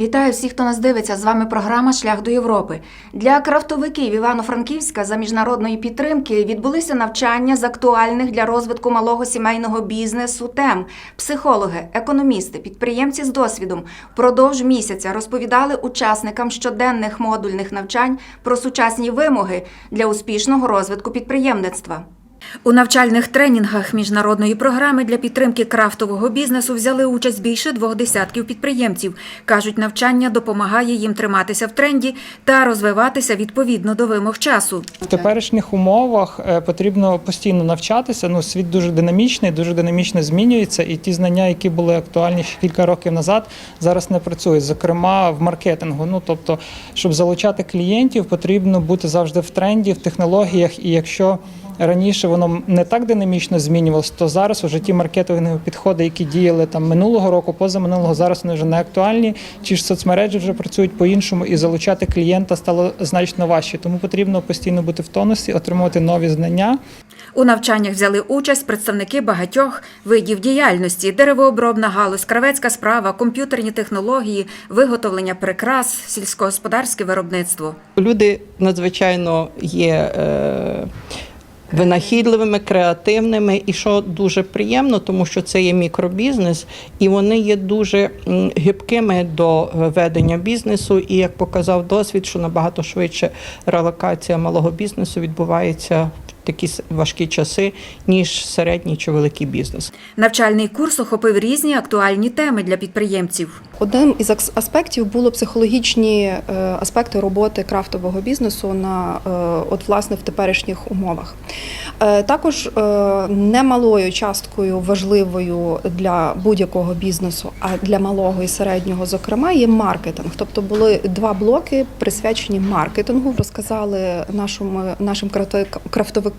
Вітаю всіх, хто нас дивиться. З вами програма Шлях до Європи. Для крафтовиків Івано-Франківська за міжнародної підтримки відбулися навчання з актуальних для розвитку малого сімейного бізнесу тем. Психологи, економісти, підприємці з досвідом впродовж місяця розповідали учасникам щоденних модульних навчань про сучасні вимоги для успішного розвитку підприємництва. У навчальних тренінгах міжнародної програми для підтримки крафтового бізнесу взяли участь більше двох десятків підприємців. Кажуть, навчання допомагає їм триматися в тренді та розвиватися відповідно до вимог часу. В теперішніх умовах е, потрібно постійно навчатися. Ну, світ дуже динамічний, дуже динамічно змінюється, і ті знання, які були актуальні ще кілька років назад, зараз не працюють. Зокрема, в маркетингу. Ну тобто, щоб залучати клієнтів, потрібно бути завжди в тренді, в технологіях. І якщо раніше воно не так динамічно змінювалося, то зараз уже ті маркетингові підходи, які діяли там минулого року, позаминулого, зараз вони вже не актуальні. Ті ж соцмережі вже працюють по-іншому, і залучати клієнта стало значно важче. Тому потрібно постійно бути в тонусі, отримувати нові знання. У навчаннях взяли участь представники багатьох видів діяльності: деревообробна галузь, кравецька справа, комп'ютерні технології, виготовлення прикрас, сільськогосподарське виробництво. Люди надзвичайно є е, винахідливими, креативними, і що дуже приємно, тому що це є мікробізнес, і вони є дуже гибкими до е, ведення бізнесу. І як показав досвід, що набагато швидше релокація малого бізнесу відбувається такі важкі часи, ніж середній чи великий бізнес. Навчальний курс охопив різні актуальні теми для підприємців. Одним із аспектів було психологічні е, аспекти роботи крафтового бізнесу на е, от власне в теперішніх умовах. Е, Також немалою часткою важливою для будь-якого бізнесу, а для малого і середнього, зокрема, є маркетинг. Тобто були два блоки присвячені маркетингу. Розказали нашому нашим крафтовик- крафтовикам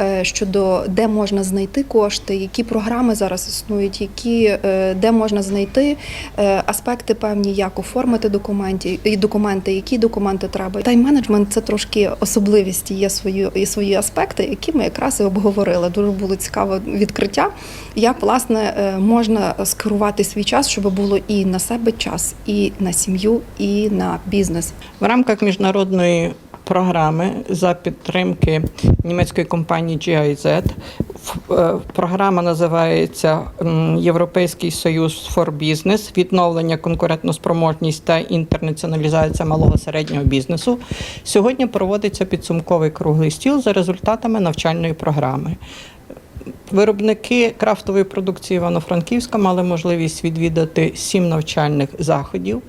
е, щодо де можна знайти кошти, які програми зараз існують, які е, де можна знайти е, аспекти певні, як оформити документи, і документи, які документи треба. Тайм-менеджмент це трошки особливість, є свої, є свої аспекти, які ми якраз і обговорили. Дуже було цікаве відкриття, як власне можна скерувати свій час, щоб було і на себе час, і на сім'ю, і на бізнес. В рамках міжнародної програми за підтримки німецької компанії GIZ е, програма називається Європейський Союз for Business, відновлення конкурентноспроможність та інтернаціоналізація малого середнього бізнесу. Сьогодні проводиться підсумковий круглий стіл за результатами навчальної програми. Виробники крафтової продукції Івано-Франківська мали можливість відвідати сім навчальних заходів.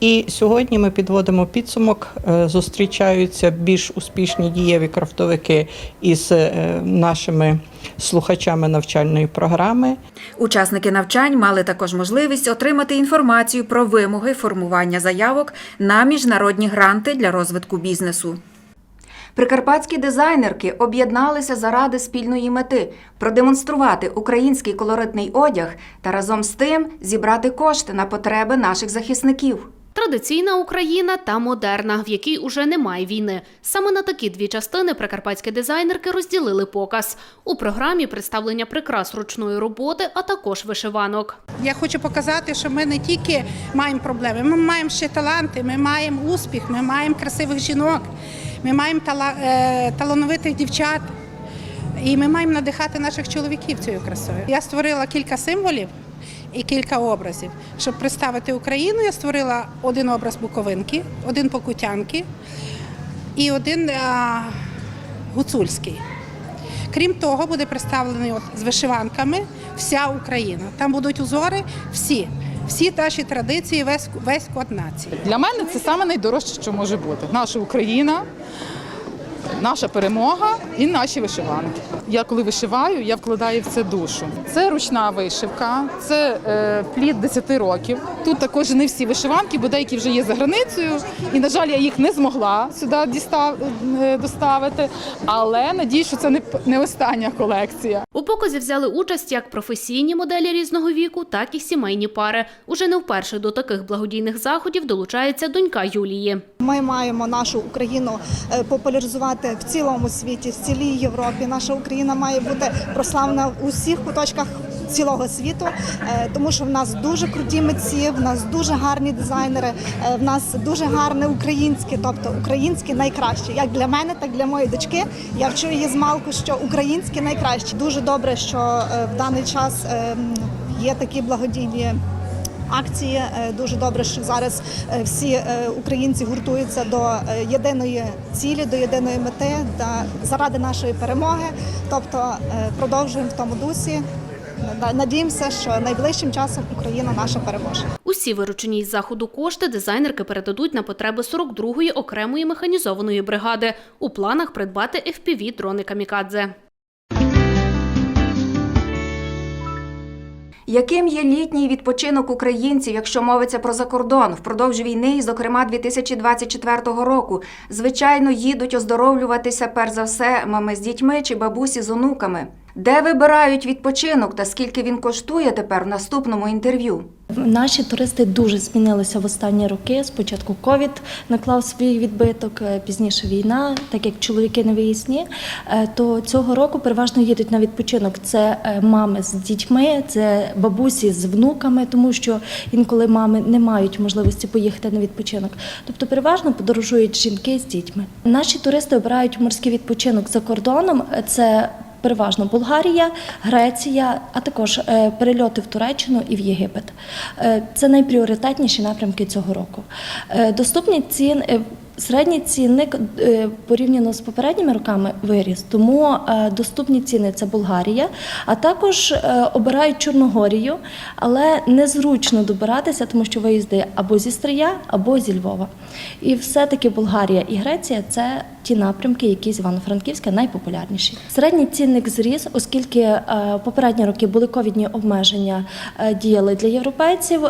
І сьогодні ми підводимо підсумок. Е, Зустрічаються більш успішні дієві крафтовики із е, нашими слухачами навчальної програми. Учасники навчань мали також можливість отримати інформацію про вимоги формування заявок на міжнародні гранти для розвитку бізнесу. Прикарпатські дизайнерки об'єдналися заради спільної мети продемонструвати український колоритний одяг та разом з тим зібрати кошти на потреби наших захисників. Традиційна Україна та модерна, в якій уже немає війни. Саме на такі дві частини прикарпатські дизайнерки розділили показ. У програмі представлення прикрас ручної роботи, а також вишиванок. Я хочу показати, що ми не тільки маємо проблеми, ми маємо ще таланти, ми маємо успіх, ми маємо красивих жінок, ми маємо е, талановитих дівчат. І ми маємо надихати наших чоловіків цією красою. Я створила кілька символів і кілька образів. Щоб представити Україну, я створила один образ Буковинки, один Покутянки і один а, гуцульський. Крім того, буде представлений з вишиванками вся Україна. Там будуть узори всі, всі наші традиції, весь, весь код нації. Для мене це саме найдорожче, що може бути. Наша Україна, наша перемога і наші вишиванки. Я коли вишиваю, я вкладаю в це душу. Це ручна вишивка, це е, плід 10 років. Тут також не всі вишиванки, бо деякі вже є за границею. І, на жаль, я їх не змогла сюди дістав, е, доставити. Але надію, що це не, не остання колекція. У показі взяли участь як професійні моделі різного віку, так і сімейні пари. Уже не вперше до таких благодійних заходів долучається донька Юлії. Ми маємо нашу Україну е, популяризувати в цілому світі, в цілій Європі. Наша Україна має бути прославлена в усіх куточках цілого світу, е, тому що в нас дуже круті митці, в нас дуже гарні дизайнери, е, в нас дуже гарне українське, тобто українське найкраще. Як для мене, так і для моєї дочки. Я вчу її з малку, що українське найкраще. Дуже добре, що е, в даний час е, є такі благодійні. Акції Е, дуже добре, що зараз е, всі е, українці гуртуються до єдиної цілі, до єдиної мети та заради нашої перемоги. Тобто продовжуємо в тому дусі. Надіємося, що найближчим часом Україна наша переможе. Усі виручені із заходу кошти дизайнерки передадуть на потреби 42-ї окремої механізованої бригади. У планах придбати FPV дрони камікадзе. Яким є літній відпочинок українців, якщо мовиться про закордон впродовж війни, і, зокрема 2024 року? Звичайно, їдуть оздоровлюватися перш за все мами з дітьми чи бабусі з онуками. Де вибирають відпочинок та скільки він коштує тепер в наступному інтерв'ю? Наші туристи дуже змінилися в останні роки. Спочатку ковід наклав свій відбиток, е, пізніше війна, так як чоловіки не виїзні. е, То цього року переважно їдуть на відпочинок. Це е, мами з дітьми, це бабусі з внуками, тому що інколи мами не мають можливості поїхати на відпочинок. Тобто, переважно подорожують жінки з дітьми. Наші туристи обирають морський відпочинок за кордоном. Це Переважно Болгарія, Греція, а також е, перельоти в Туреччину і в Єгипет. Е, Це найпріоритетніші напрямки цього року. Е, Доступні цін. Середній цінник е, порівняно з попередніми роками виріс, тому е, доступні ціни це Болгарія, а також е, обирають Чорногорію, але незручно добиратися, тому що виїзди або зі Стрия, або зі Львова. І все-таки Болгарія і Греція це ті напрямки, які з Івано-Франківська найпопулярніші. Середній цінник зріс, оскільки попередні роки були ковідні обмеження, діяли для європейців,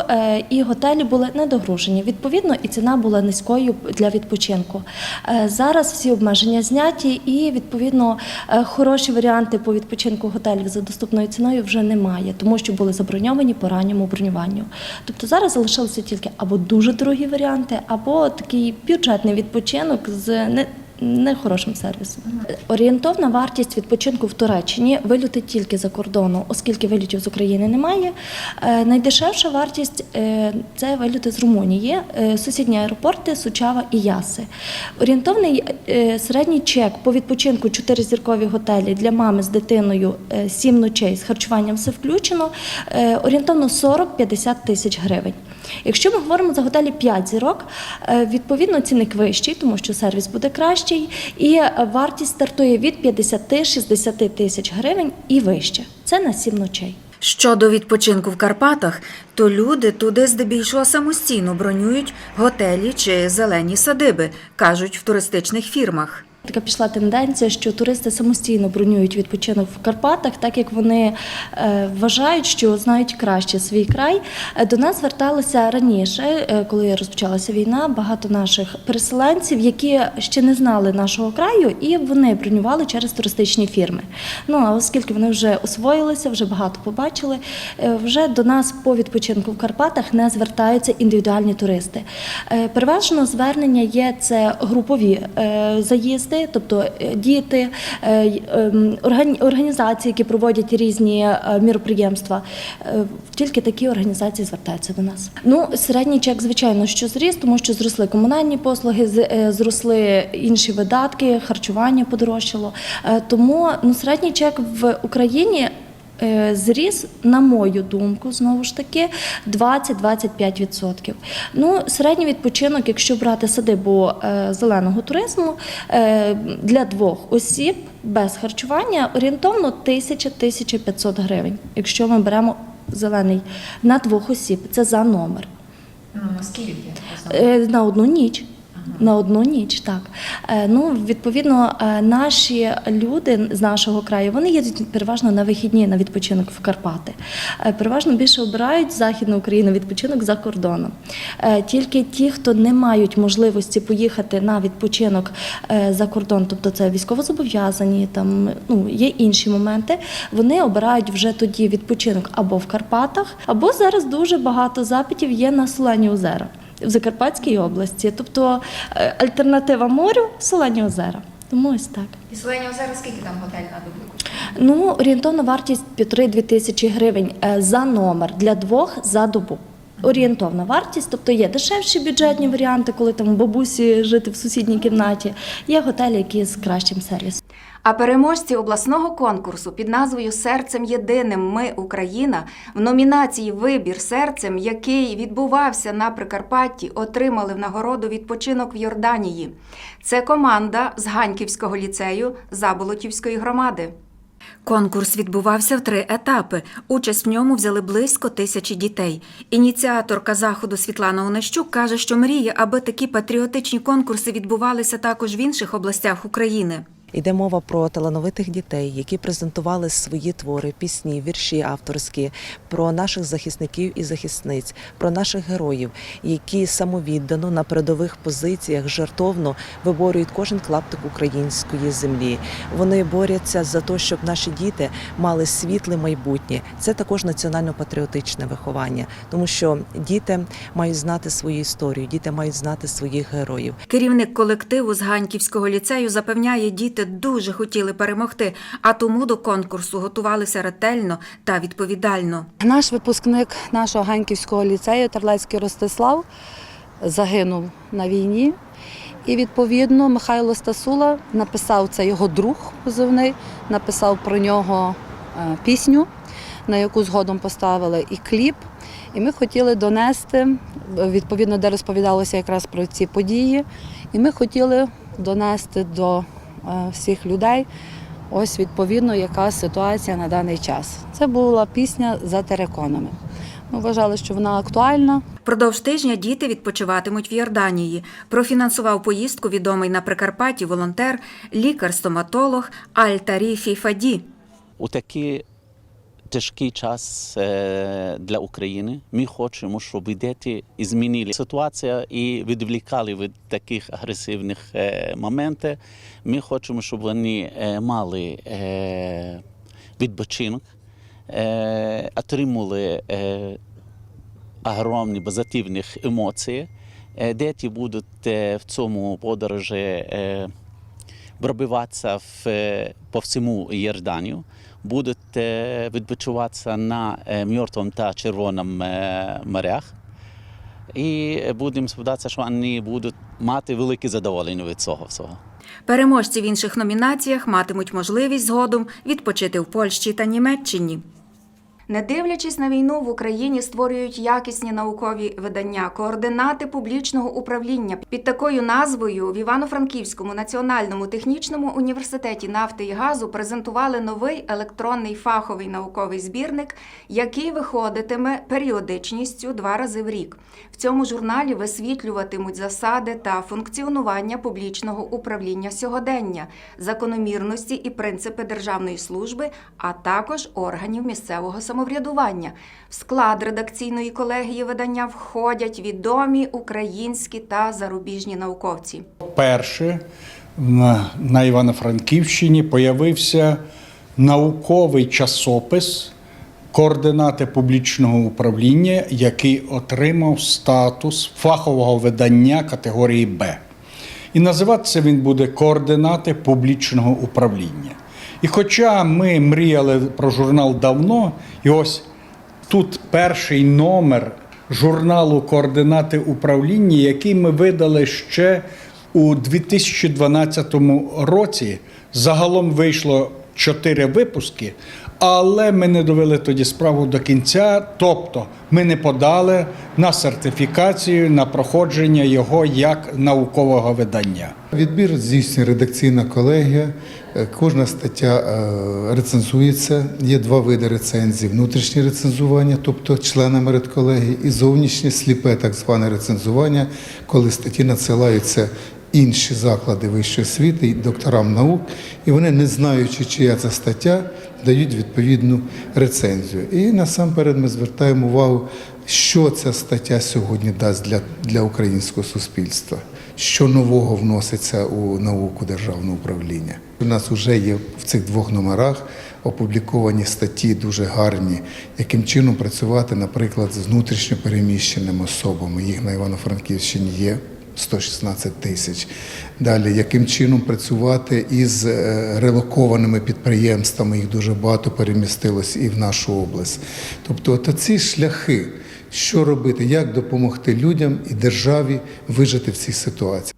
і готелі були недогружені. Відповідно, і ціна була низькою для відпочинку. Е, Зараз всі обмеження зняті, і відповідно е, хороші варіанти по відпочинку готелів за доступною ціною вже немає, тому що були заброньовані по ранньому бронюванню. Тобто зараз залишилися тільки або дуже дорогі варіанти, або такий бюджетний відпочинок з не Нехорошим сервісом. Орієнтовна вартість відпочинку в Туреччині вильоти тільки за кордону, оскільки вилітів з України немає. Е, Найдешевша вартість е, це вильоти з Румунії, е, сусідні аеропорти Сучава і Яси. Орієнтовний середній чек по відпочинку 4 зіркові готелі для мами з дитиною 7 ночей з харчуванням все включено. Орієнтовно 40-50 тисяч гривень. Якщо ми говоримо за готелі 5 зірок, е, відповідно цінник вищий, тому що сервіс буде кращий, і е, вартість стартує від 50-60 тисяч гривень і вище. Це на 7 ночей. Щодо відпочинку в Карпатах, то люди туди здебільшого самостійно бронюють готелі чи зелені садиби, кажуть в туристичних фірмах. Така пішла тенденція, що туристи самостійно бронюють відпочинок в Карпатах, так як вони е, вважають, що знають краще свій край. Е, До нас зверталися раніше, е, коли розпочалася війна, багато наших переселенців, які ще не знали нашого краю, і вони бронювали через туристичні фірми. Ну а оскільки вони вже освоїлися, вже багато побачили, вже до нас по відпочинку в Карпатах не звертаються індивідуальні туристи. Переважно звернення є це групові е, заїзди, тобто е, діти, е, ем, органі- організації, які проводять різні е, міроприємства. Тільки такі організації звертаються до нас. Ну, середній чек, звичайно, що зріс, тому що зросли комунальні послуги, зросли інші видатки, харчування подорожчало. Тому ну, середній чек в Україні. Е, Зріс, на мою думку, знову ж таки, 20-25%. Ну, середній відпочинок, якщо брати садибу е, зеленого туризму, е, для двох осіб без харчування орієнтовно 1000-1500 гривень. Якщо ми беремо зелений на двох осіб, це за номер. Е, На одну ніч. На одну ніч, так. Е, Ну, відповідно, е, наші люди з нашого краю вони їдуть переважно на вихідні на відпочинок в Карпати. Е, Переважно більше обирають Західну Україну відпочинок за кордоном. Тільки ті, хто не мають можливості поїхати на відпочинок за кордон, тобто це військовозобов'язані, там ну є інші моменти. Вони обирають вже тоді відпочинок або в Карпатах, або зараз дуже багато запитів є на Солені озера в Закарпатській області, тобто е, альтернатива морю Солені озера. Тому ось так. І Солені озера скільки там готель на добу? Ну, орієнтовна вартість півтори-дві тисячі гривень е, за номер для двох за добу. Орієнтовна вартість, тобто є дешевші бюджетні варіанти, коли там бабусі жити в сусідній кімнаті. Є готелі, які з кращим сервісом. А переможці обласного конкурсу під назвою Серцем єдиним Ми Україна в номінації Вибір серцем, який відбувався на Прикарпатті, отримали в нагороду відпочинок в Йорданії. Це команда з Ганьківського ліцею Заболотівської громади. Конкурс відбувався в три етапи. Участь в ньому взяли близько тисячі дітей. Ініціаторка заходу Світлана Онищук каже, що мріє, аби такі патріотичні конкурси відбувалися також в інших областях України. Йде мова про талановитих дітей, які презентували свої твори, пісні, вірші авторські, про наших захисників і захисниць, про наших героїв, які самовіддано на передових позиціях жартовно виборюють кожен клаптик української землі. Вони борються за те, щоб наші діти мали світле майбутнє. Це також національно-патріотичне виховання, тому що діти мають знати свою історію, діти мають знати своїх героїв. Керівник колективу з Ганьківського ліцею запевняє, діти дуже хотіли перемогти, а тому до конкурсу готувалися ретельно та відповідально. Наш випускник нашого Ганьківського ліцею Терлецький Ростислав загинув на війні. І відповідно Михайло Стасула написав це його друг позивний, написав про нього е, пісню, на яку згодом поставили і кліп. І ми хотіли донести, відповідно, де розповідалося якраз про ці події. І ми хотіли донести до всіх людей, ось відповідно, яка ситуація на даний час. Це була пісня за тереконами. Ми вважали, що вона актуальна. Продовж тижня діти відпочиватимуть в Йорданії. Профінансував поїздку відомий на Прикарпатті волонтер, лікар-стоматолог Аль-Таріфі Фаді. у такий тяжкий час е, для України. Ми хочемо, щоб діти змінили ситуацію і відвлікали від таких агресивних е, моментів. Ми хочемо, щоб вони е, мали відпочинок, отримали огромні позитивних емоцій. Е, Діти будуть в цьому подорожі пробиватися в, по всьому Йорданію, будуть відпочиватися на е, Мертвому та Червоному е, морях. І будемо сподіватися, що вони будуть мати велике задоволення від цього всього. Переможці в інших номінаціях матимуть можливість згодом відпочити в Польщі та Німеччині. Не дивлячись на війну, в Україні створюють якісні наукові видання, координати публічного управління. Під такою назвою в Івано-Франківському національному технічному університеті нафти і газу презентували новий електронний фаховий науковий збірник, який виходитиме періодичністю два рази в рік. В цьому журналі висвітлюватимуть засади та функціонування публічного управління сьогодення, закономірності і принципи державної служби, а також органів місцевого самоврядування. В склад редакційної колегії видання входять відомі українські та зарубіжні науковці. Перше на Івано-Франківщині появився науковий часопис координати публічного управління, який отримав статус фахового видання категорії Б. І називатися він буде координати публічного управління. І хоча ми мріяли про журнал давно, і ось тут перший номер журналу Координати управління, який ми видали ще у 2012 році. Загалом вийшло чотири випуски, але ми не довели тоді справу до кінця. Тобто ми не подали на сертифікацію на проходження його як наукового видання. Відбір здійснює редакційна колегія. Е, Кожна стаття е, рецензується. Є два види рецензій: внутрішнє рецензування, тобто членами редколегії, і зовнішнє сліпе, так зване рецензування, коли статті надсилаються інші заклади вищої освіти і докторам наук, і вони, не знаючи, чия це стаття, дають відповідну рецензію. І насамперед ми звертаємо увагу, що ця стаття сьогодні дасть для, для українського суспільства, що нового вноситься у науку державного управління. У нас вже є в цих двох номерах опубліковані статті дуже гарні, яким чином працювати, наприклад, з внутрішньо переміщеними особами. Їх на Івано-Франківщині є 116 тисяч. Далі, яким чином працювати із е, релокованими підприємствами, їх дуже багато перемістилось і в нашу область. Тобто, от ці шляхи, що робити, як допомогти людям і державі вижити в цій ситуації.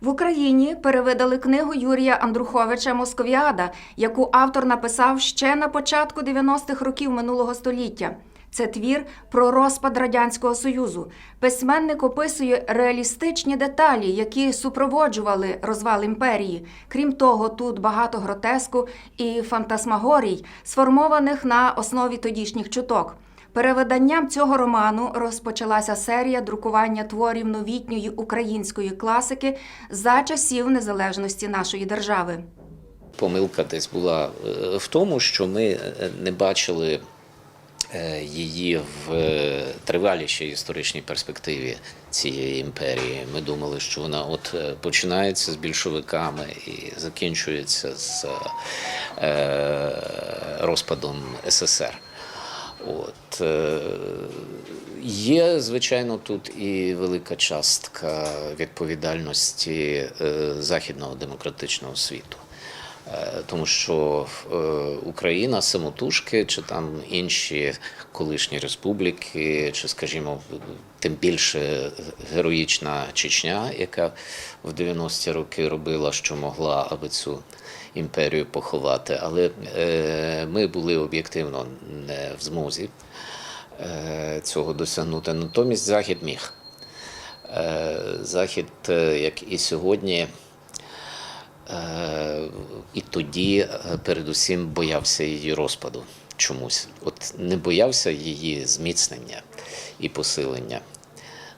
В Україні перевидали книгу Юрія Андруховича Московіада, яку автор написав ще на початку 90-х років минулого століття. Це твір про розпад радянського союзу. Письменник описує реалістичні деталі, які супроводжували розвал імперії. Крім того, тут багато гротеску і фантасмагорій, сформованих на основі тодішніх чуток. Перевиданням цього роману розпочалася серія друкування творів новітньої української класики за часів незалежності нашої держави. Помилка десь була е, в тому, що ми е, не бачили її в е, тривалішій історичній перспективі цієї імперії. Ми думали, що вона от е, починається з більшовиками і закінчується з е, розпадом СССР. От е, є, звичайно, тут і велика частка відповідальності е, західного демократичного світу. Е, Тому що е, Україна самотужки, чи там інші колишні республіки, чи, скажімо, тим більше героїчна Чечня, яка в 90-ті роки робила, що могла, аби цю імперію поховати. Але е, ми були об'єктивно не в змозі цього досягнути. Натомість Захід міг. Захід, як і сьогодні, і тоді е, передусім боявся її розпаду чомусь. От не боявся її зміцнення і посилення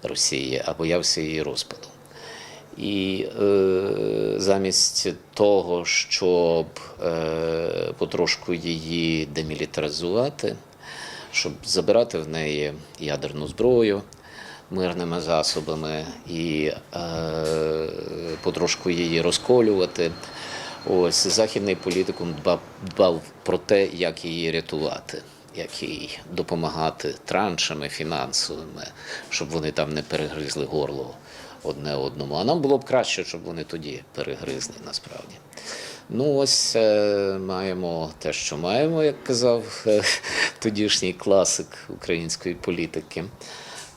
Росії, а боявся її розпаду. І е, замість того, щоб е, потрошку її демілітаризувати, щоб забирати в неї ядерну зброю мирними засобами і е, потрошку її розколювати. Ось західний політикум дбав, дбав про те, як її рятувати, як їй допомагати траншами фінансовими, щоб вони там не перегризли горло одне одному. А нам було б краще, щоб вони тоді перегризли насправді. Ну, ось е, маємо те, що маємо, як казав е, тодішній класик української політики.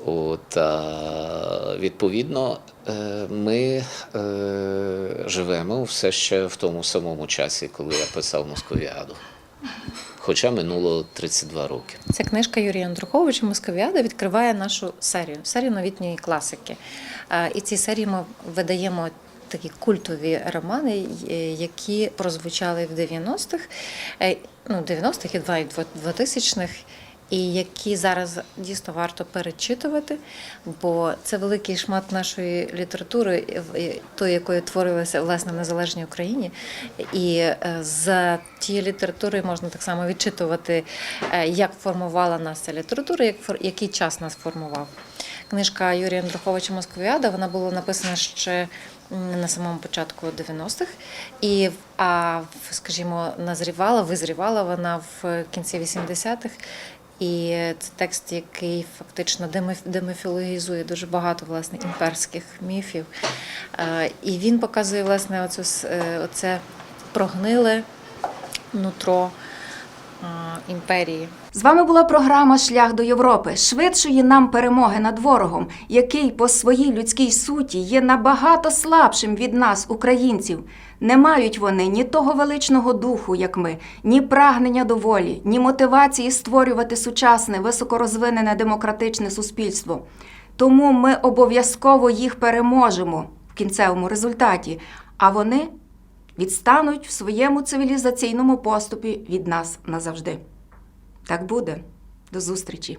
От, а, відповідно, е, ми е, живемо все ще в тому самому часі, коли я писав Московіаду. Хоча минуло 32 роки. Ця книжка Юрія Андруховича Московіада відкриває нашу серію, серію новітньої класики. І ці серії ми видаємо такі культові романи, е, які прозвучали в 90-х, е, ну, 90-х і 2000-х. І які зараз дійсно варто перечитувати, бо це великий шмат нашої літератури, тої, якою творилася власне в незалежній Україні. І е, за тією літературою можна так само відчитувати, е, як формувала нас ця література, як який час нас формував. Книжка Юрія Андруховича Москвіада вона була написана ще на самому початку 90-х, і а скажімо, назрівала, визрівала вона в кінці 80-х. І це текст, який фактично демифологізує дуже багато власне імперських міфів. Е, І він показує власне оцю, с- е, оце прогниле нутро е, імперії. З вами була програма Шлях до Європи, швидшої нам перемоги над ворогом, який по своїй людській суті є набагато слабшим від нас, українців. Не мають вони ні того величного духу, як ми, ні прагнення до волі, ні мотивації створювати сучасне, високорозвинене демократичне суспільство. Тому ми обов'язково їх переможемо в кінцевому результаті, а вони відстануть в своєму цивілізаційному поступі від нас назавжди. Так буде. До зустрічі!